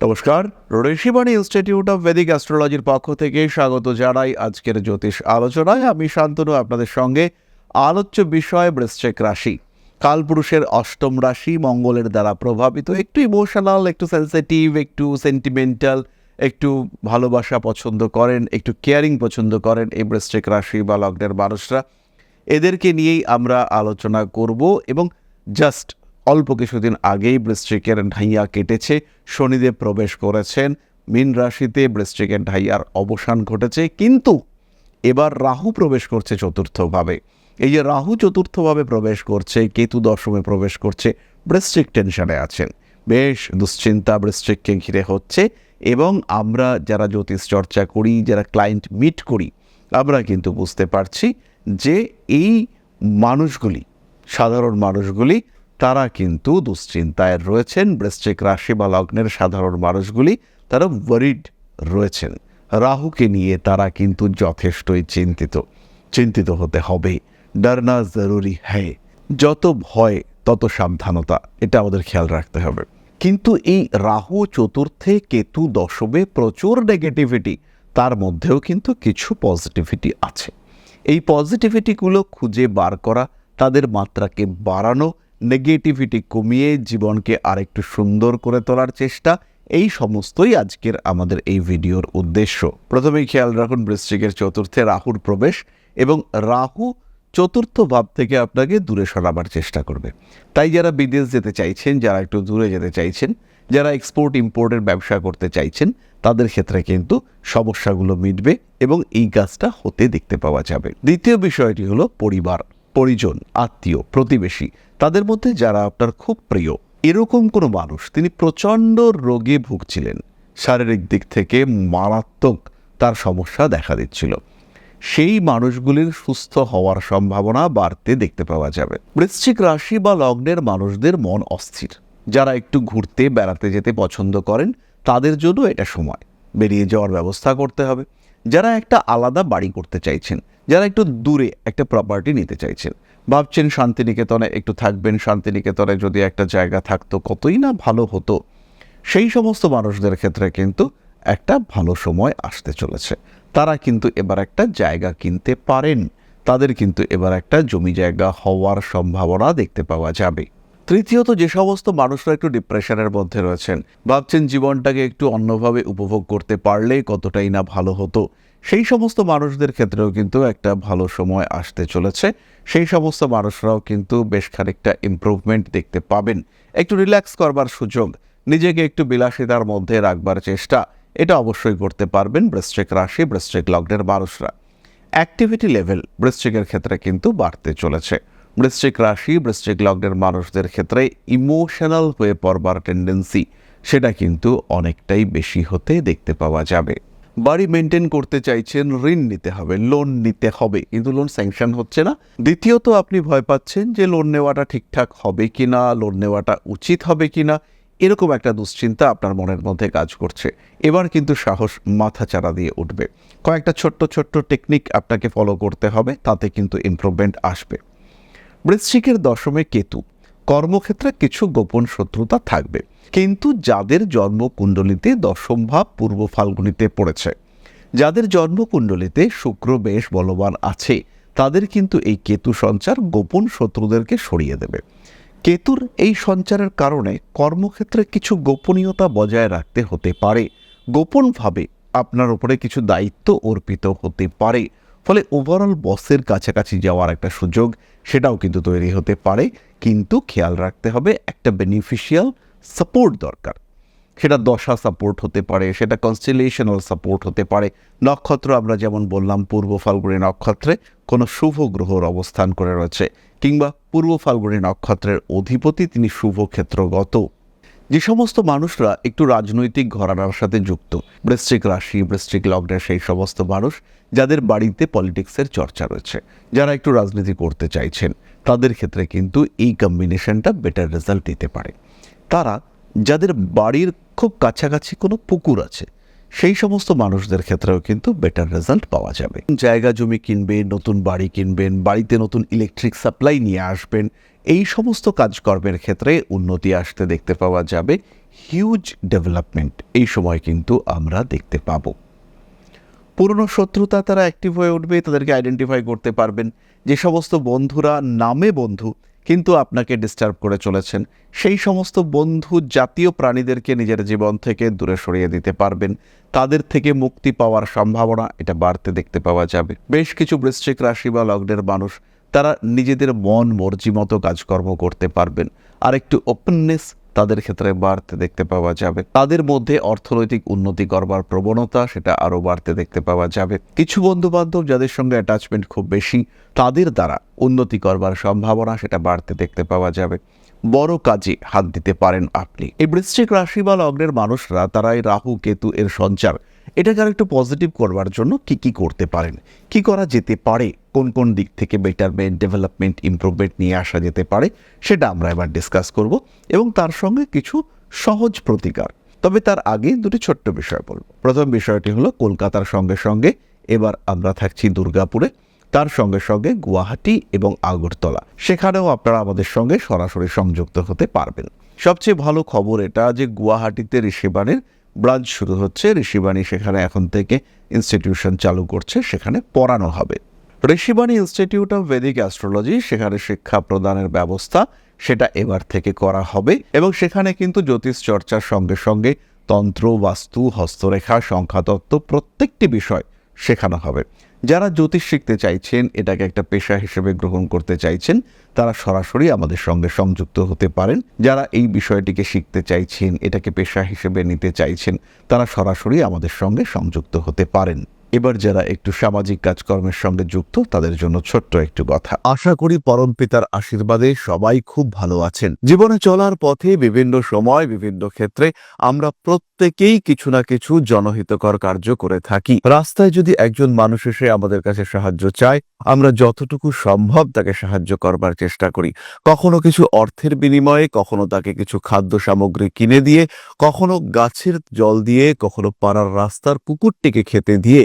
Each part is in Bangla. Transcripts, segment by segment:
নমস্কার ঋষিবাণী ইনস্টিটিউট অফ বেদিক অ্যাস্ট্রোলজির পক্ষ থেকে স্বাগত জানাই আজকের জ্যোতিষ আলোচনায়। আমি শান্তনু, আপনাদের সঙ্গে আলোচ্য বিষয় বৃশ্চিক রাশি। কালপুরুষের অষ্টম রাশি মঙ্গলের দ্বারা প্রভাবিত। একটু ইমোশনাল একটু সেন্সিটিভ একটু সেন্টিমেন্টাল একটু ভালোবাসা পছন্দ করেন, একটু কেয়ারিং পছন্দ করেন এই বৃশ্চিক রাশি বা লগ্নের মানুষরা। এদেরকে নিয়েই আমরা আলোচনা করব এবং জাস্ট অল্প কিছুদিন আগেই বৃশ্চিকের ঢাইয়া কেটেছে, শনিদেব প্রবেশ করেছেন, মীন রাশিতে বৃশ্চিকের ঢাইয়ার অবসান ঘটেছে, কিন্তু এবার রাহু প্রবেশ করছে চতুর্থভাবে। এই যে রাহু চতুর্থভাবে প্রবেশ করছে, কেতু দশমে প্রবেশ করছে, বৃশ্চিক টেনশনে আছেন। বেশ দুশ্চিন্তা বৃশ্চিককে ঘিরে হচ্ছে এবং আমরা যারা জ্যোতিষ চর্চা করি, যারা ক্লায়েন্ট মিট করি, আমরা কিন্তু বুঝতে পারছি যে এই মানুষগুলি, সাধারণ মানুষগুলি তারা কিন্তু দুশ্চিন্তায় রয়েছেন। বৃশ্চিক রাশি বা লগ্নের সাধারণ মানুষগুলি তারা ওয়ারিড রয়েছেন। রাহুকে নিয়ে তারা কিন্তু যথেষ্টই চিন্তিত। চিন্তিত হতে হবে। ডরনা জরুরি হ্যাঁ। যত ভয়, তত সাবধানতা, এটা আমাদের খেয়াল রাখতে হবে। কিন্তু এই রাহু চতুর্থে কেতু দশমে প্রচুর নেগেটিভিটি তার মধ্যেও কিন্তু কিছু পজিটিভিটি আছে। এই পজিটিভিটিগুলো খুঁজে বার করা, তাদের মাত্রাকে বাড়ানো নেগেটিভিটি কমিয়ে জীবনকে আরেকটু সুন্দর করে তোলার চেষ্টা, এই সমস্তই আজকের আমাদের এই ভিডিওর উদ্দেশ্য। প্রথমেই খেয়াল রাখুন বৃশ্চিকের চতুর্থে রাহুর প্রবেশ এবং রাহু চতুর্থ ভাব থেকে আপনাকে দূরে সরাবার চেষ্টা করবে। তাই যারা বিদেশ যেতে চাইছেন, যারা একটু দূরে যেতে চাইছেন, যারা এক্সপোর্ট ইম্পোর্টের ব্যবসা করতে চাইছেন, তাদের ক্ষেত্রে কিন্তু সমস্যাগুলো মিটবে এবং এই কাজটা হতে দেখতে পাওয়া যাবে। দ্বিতীয় বিষয়টি হলো পরিবার, পরিজন, আত্মীয়, প্রতিবেশী। তাদের মধ্যে যারা আপনার খুব প্রিয়, এরকম কোনো মানুষ, তিনি প্রচণ্ড রোগে ভুগছিলেন। শারীরিক দিক থেকে মারাত্মক তার সমস্যা দেখা দিচ্ছিল। সেই মানুষগুলির সুস্থ হওয়ার সম্ভাবনা বাড়তে দেখতে পাওয়া যাবে। বৃশ্চিক রাশি বা লগ্নের মানুষদের মন অস্থির। যারা একটু ঘুরতে, বেড়াতে যেতে পছন্দ করেন, তাদের জন্য এটা সময়। বেরিয়ে যাওয়ার ব্যবস্থা করতে হবে। যারা একটা আলাদা বাড়ি করতে চাইছেন, যারা একটু দূরে একটা প্রপার্টি নিতে চাইছেন ভাবছেন শান্তিনিকেতনে, একটু থাকবেন শান্তিনিকেতনে, যদি একটা জায়গা থাকতো কতই না ভালো হতো। সেই সমস্ত মানুষদের ক্ষেত্রে কিন্তু একটা ভালো সময় আসতে চলেছে। তারা কিন্তু এবার একটা জায়গা কিনতে পারেন। তাদের কিন্তু এবার একটা জমি জায়গা হওয়ার সম্ভাবনা দেখতে পাওয়া যাবে। তৃতীয়ত, যে সমস্ত মানুষরা একটু ডিপ্রেশনের মধ্যে রয়েছেন, ভাবছেন জীবনটাকে একটু অন্যভাবে উপভোগ করতে পারলে কতটাই না ভালো হতো। সেই সমস্ত মানুষদের ক্ষেত্রেও কিন্তু একটা ভালো সময় আসতে চলেছে। সেই সমস্ত মানুষরাও কিন্তু বেশ খানিকটা ইমপ্রুভমেন্ট দেখতে পাবেন। একটু রিল্যাক্স করবার সুযোগ, নিজেকে একটু বিলাসিতার মধ্যে রাখবার চেষ্টা, এটা অবশ্যই করতে পারবেন বৃশ্চিক রাশি, বৃশ্চিক লগ্নের মানুষরা। অ্যাক্টিভিটি লেভেল বৃশ্চিকের ক্ষেত্রে কিন্তু বাড়তে চলেছে। বৃশ্চিক রাশি, বৃশ্চিক লগ্নের মানুষদের ক্ষেত্রে ইমোশনাল হয়ে পড়বার টেন্ডেন্সি সেটা কিন্তু অনেকটাই বেশি হতে দেখতে পাওয়া যাবে। বাড়ি মেনটেন করতে চাইছেন, ঋণ নিতে হবে লোন নিতে হবে। কিন্তু লোন স্যাংশন হচ্ছে না। দ্বিতীয়ত, আপনি ভয় পাচ্ছেন যে লোন নেওয়াটা ঠিকঠাক হবে কি না লোন নেওয়াটা উচিত হবে কি না এরকম একটা দুশ্চিন্তা আপনার মনের মধ্যে কাজ করছে। এবার কিন্তু সাহস মাথা চাড়া দিয়ে উঠবে। কয়েকটা ছোট্ট ছোট্ট টেকনিক আপনাকে ফলো করতে হবে, তাতে কিন্তু ইমপ্রুভমেন্ট আসবে। বৃশ্চিকের দশমে কেতু। কর্মক্ষেত্রে কিছু গোপন শত্রুতা থাকবে। কিন্তু যাদের জন্মকুণ্ডলিতে দশম ভাব পূর্ব ফাল্গুনিতে পড়েছে, যাদের জন্মকুণ্ডলিতে শুক্র বেশ বলবান আছে, তাদের কিন্তু এই কেতু সঞ্চার গোপন শত্রুদেরকে সরিয়ে দেবে। কেতুর এই সঞ্চারের কারণে কর্মক্ষেত্রে কিছু গোপনীয়তা বজায় রাখতে হতে পারে। গোপনভাবে আপনার উপরে কিছু দায়িত্ব অর্পিত হতে পারে। ফলে ওভারঅল বসের কাছাকাছি যাওয়ার একটা সুযোগ সেটাও কিন্তু তৈরি হতে পারে। কিন্তু খেয়াল রাখতে হবে একটা বেনিফিশিয়াল সাপোর্ট দরকার। সেটা দশা সাপোর্ট হতে পারে, সেটা কনস্টিলেশনাল সাপোর্ট হতে পারে। নক্ষত্র আমরা যেমন বললাম, পূর্ব ফাল্গুনি নক্ষত্রে কোনো শুভ গ্রহর অবস্থান করে রয়েছে, কিংবা পূর্ব ফাল্গুনি নক্ষত্রের অধিপতি তিনি শুভ ক্ষেত্রগত। যে সমস্ত মানুষরা একটু রাজনৈতিক ঘরানার সাথে যুক্ত, বৃশ্চিক রাশি, বৃশ্চিক লগ্নের সেই সমস্ত মানুষ, যাদের বাড়িতে পলিটিক্সের চর্চা রয়েছে, যারা একটু রাজনীতি করতে চাইছেন তাদের ক্ষেত্রে কিন্তু এই কম্বিনেশনটা বেটার রেজাল্ট দিতে পারে। তারা যাদের বাড়ির খুব কাছাকাছি কোনো পুকুর আছে, সেই সমস্ত মানুষদের ক্ষেত্রেও কিন্তু বেটার রেজাল্ট পাওয়া যাবে। জায়গা জমি কিনবেন, নতুন বাড়ি কিনবেন, বাড়িতে নতুন ইলেকট্রিক সাপ্লাই নিয়ে আসবেন, এই সমস্ত কাজকর্মের ক্ষেত্রে উন্নতি আসতে দেখতে পাওয়া যাবে। হিউজ ডেভেলপমেন্ট এই সময় কিন্তু আমরা দেখতে পাবো। পুরনো শত্রুতা তারা অ্যাক্টিভ হয়ে উঠবে, তাদেরকে আইডেন্টিফাই করতে পারবেন। যে সমস্ত বন্ধুরা নামে বন্ধু, কিন্তু আপনাকে ডিস্টার্ব করে চলেছেন। সেই সমস্ত বন্ধু জাতীয় প্রাণীদেরকে নিজের জীবন থেকে দূরে সরিয়ে দিতে পারবেন। তাদের থেকে মুক্তি পাওয়ার সম্ভাবনা এটা বাড়তে দেখতে পাওয়া যাবে। বেশ কিছু বৃশ্চিক রাশি বা লগ্নের মানুষ, তারা নিজেদের মন, মর্জি মতো কাজকর্ম করতে পারবেন। আর একটু ওপেননেস তাদের ক্ষেত্রে বাড়তে দেখতে পাওয়া যাবে। তাদের মধ্যে অর্থনৈতিক উন্নতি করবার প্রবণতা সেটা আরও বাড়তে দেখতে পাওয়া যাবে। কিছু বন্ধুবান্ধব যাদের সঙ্গে অ্যাটাচমেন্ট খুব বেশি, তাদের দ্বারা উন্নতি করবার সম্ভাবনা সেটা বাড়তে দেখতে পাওয়া যাবে। বড় কাজে হাত দিতে পারেন আপনি। এই বৃশ্চিক রাশি বা লগ্নের মানুষরা তারা এই রাহু, কেতু এর সঞ্চার এটাকে আর একটু পজিটিভ করবার জন্য কি কি করতে পারেন? কি করা যেতে পারে? কোন কোন দিক থেকে বেটারমেন্ট ডেভেলপমেন্ট ইমপ্রুভমেন্ট নিয়ে আসা যেতে পারে? সেটা আমরা এবার ডিসকাস করব এবং তার সঙ্গে কিছু সহজ প্রতিকার। তবে তার আগে দুটি ছোট্ট বিষয় বলব। প্রথম বিষয়টি হলো কলকাতার সঙ্গে সঙ্গে এবার আমরা থাকছি দুর্গাপুরে, তার সঙ্গে সঙ্গে গুয়াহাটি এবং আগরতলা। সেখানেও আপনারা আমাদের সঙ্গে সরাসরি সংযুক্ত হতে পারবেন। সবচেয়ে ভালো খবর এটা যে গুয়াহাটিতে ঋষিবাণীর ব্রাঞ্চ শুরু হচ্ছে, ঋষিবাণী সেখানে এখন থেকে ইনস্টিটিউশন চালু করছে, সেখানে পড়ানো হবে। Rishibani Institute of Vedic Astrology সেখানে শিক্ষা প্রদানের ব্যবস্থা সেটা এবার থেকে করা হবে এবং সেখানে কিন্তু জ্যোতিষ চর্চার সঙ্গে সঙ্গে তন্ত্র, বাস্তু, হস্তরেখা, সংখ্যাতত্ত্ব প্রত্যেকটি বিষয় শেখানো হবে। যারা জ্যোতিষ শিখতে চাইছেন, এটাকে একটা পেশা হিসেবে গ্রহণ করতে চাইছেন, তারা সরাসরি আমাদের সঙ্গে সংযুক্ত হতে পারেন। যারা এই বিষয়টিকে শিখতে চাইছেন, এটাকে পেশা হিসেবে নিতে চাইছেন, তারা সরাসরি আমাদের সঙ্গে সংযুক্ত হতে পারেন। এবার যারা একটু সামাজিক কাজকর্মের সঙ্গে যুক্ত, তাদের জন্য ছোট্ট একটু কথা। আশা করি পরম পিতার আশীর্বাদে সবাই খুব ভালো আছেন। জীবনে চলার পথে বিভিন্ন সময়, বিভিন্ন ক্ষেত্রে আমরা প্রত্যেকেই কিছু না কিছু জনহিতকর কার্য করে থাকি। রাস্তায় যদি একজন মানুষ এসে আমাদের কাছে সাহায্য চায়, আমরা যতটুকু সম্ভব তাকে সাহায্য করবার চেষ্টা করি। কখনো কিছু অর্থের বিনিময়ে, কখনো তাকে কিছু খাদ্য সামগ্রী কিনে দিয়ে, কখনো গাছের জল দিয়ে, কখনো পাড়ার রাস্তার কুকুরটিকে খেতে দিয়ে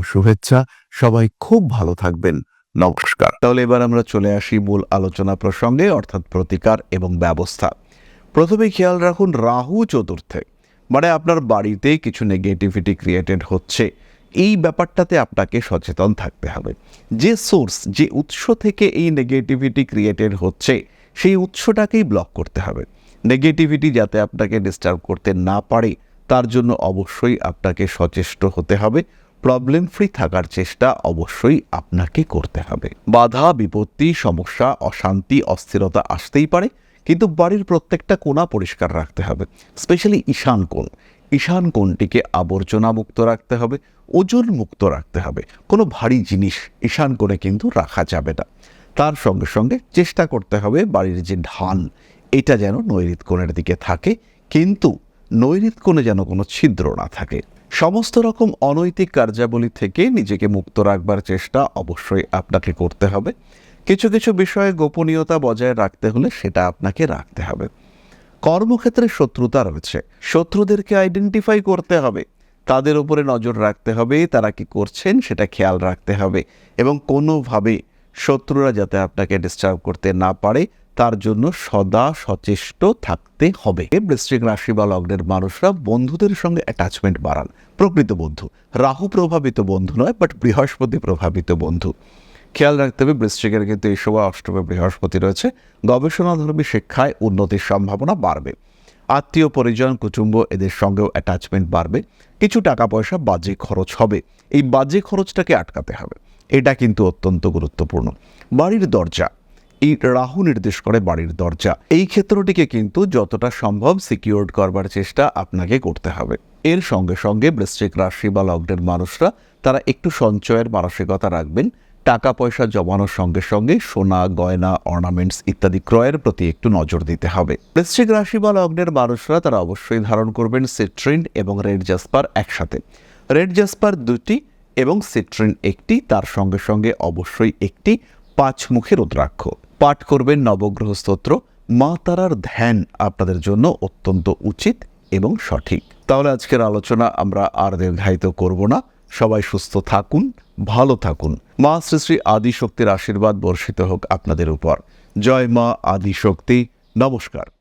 শুভেচ্ছা। সবাই খুব ভালো থাকবেন। নমস্কার। তাহলে এবার আমরা চলে আসি মূল আলোচনা প্রসঙ্গে, অর্থাৎ প্রতিকার এবং ব্যবস্থা। প্রথমে খেয়াল রাখুন রাহু চতুর্থে। মানে আপনার বাড়িতে কিছু নেগেটিভিটি ক্রিয়েটেড হচ্ছে। এই ব্যাপারটাতে আপনাকে সচেতন থাকতে হবে। যে সোর্স যে উৎস থেকে এই নেগেটিভিটি ক্রিয়েটেড হচ্ছে, সেই উৎসটাকেই ব্লক করতে হবে। নেগেটিভিটি যাতে আপনাকে ডিস্টার্ব করতে না পারে, তার জন্য অবশ্যই আপনাকে সচেষ্ট হতে হবে। প্রবলেম ফ্রি থাকার চেষ্টা অবশ্যই আপনাকে করতে হবে। বাধা, বিপত্তি, সমস্যা, অশান্তি, অস্থিরতা আসতেই পারে, কিন্তু বাড়ির প্রত্যেকটা কোণা পরিষ্কার রাখতে হবে। স্পেশালি ঈশান কোণ। ঈশান কোণটিকে আবর্জনা মুক্ত রাখতে হবে, ওজন মুক্ত রাখতে হবে। কোনো ভারী জিনিস ঈশান কোণে কিন্তু রাখা যাবে না। তার সঙ্গে সঙ্গে চেষ্টা করতে হবে বাড়ির যে ধান এটা যেন নৈরিত কোণের দিকে থাকে, কিন্তু নৈরিত কোণে যেন কোনো ছিদ্র না থাকে। সমস্ত রকম অনৈতিক কার্যাবলী থেকে নিজেকে মুক্ত রাখবার চেষ্টা অবশ্যই আপনাকে করতে হবে। কিছু কিছু বিষয়ে গোপনীয়তা বজায় রাখতে হলে সেটা আপনাকে রাখতে হবে। কর্মক্ষেত্রে শত্রুতা রয়েছে। শত্রুদেরকে আইডেন্টিফাই করতে হবে। তাদের উপরে নজর রাখতে হবে, তারা কি করছেন সেটা খেয়াল রাখতে হবে এবং কোনোভাবে শত্রুরা যাতে আপনাকে ডিস্টার্ব করতে না পারে তার জন্য সদা সচেষ্ট থাকতে হবে। বৃশ্চিক রাশি বা লগ্নের মানুষরা বন্ধুদের সঙ্গে অ্যাটাচমেন্ট বাড়ান। প্রকৃত বন্ধু। রাহু প্রভাবিত বন্ধু নয় বাট বৃহস্পতি প্রভাবিত বন্ধু। খেয়াল রাখতে হবে, বৃশ্চিকের কিন্তু এই সময় অষ্টমে বৃহস্পতি রয়েছে। গবেষণাধর্মী শিক্ষায় উন্নতির সম্ভাবনা বাড়বে। আত্মীয়, পরিজন, কুটুম্ব এদের সঙ্গেও অ্যাটাচমেন্ট বাড়বে। কিছু টাকা পয়সা বাজে খরচ হবে। এই বাজে খরচটাকে আটকাতে হবে। এটা কিন্তু অত্যন্ত গুরুত্বপূর্ণ। বাড়ির দরজা। এই রাহু নির্দেশ করে বাড়ির দরজা। এই ক্ষেত্রটিকে কিন্তু যতটা সম্ভব সিকিউরড করবার চেষ্টা আপনাকে করতে হবে। এর সঙ্গে সঙ্গে বৃশ্চিক রাশি বা লগ্নের মানুষরা, তারা একটু সঞ্চয়ের মানসিকতা রাখবেন। টাকা পয়সা জমানোর সঙ্গে সঙ্গে সোনা, গয়না অর্নামেন্টস ইত্যাদি ক্রয়ের প্রতি একটু নজর দিতে হবে। বৃশ্চিক রাশি বা লগ্নের মানুষরা, তারা অবশ্যই ধারণ করবেন সিট্রিন এবং রেড জাসপার একসাথে। রেড জাসপার দুটি এবং সিট্রিন একটি, তার সঙ্গে সঙ্গে অবশ্যই একটি পাঁচ মুখের রুদ্রাক্ষ। পাঠ করবেন নবগ্রহ স্তোত্র মা তারার ধ্যান আপনাদের জন্য অত্যন্ত উচিত এবং সঠিক। তাহলে আজকের আলোচনা আমরা আর দীর্ঘায়িত করব না। সবাই সুস্থ থাকুন, ভালো থাকুন। মা শ্রী শ্রী আদিশক্তির আশীর্বাদ বর্ষিত হোক আপনাদের উপর। জয় মা আদিশক্তি। নমস্কার।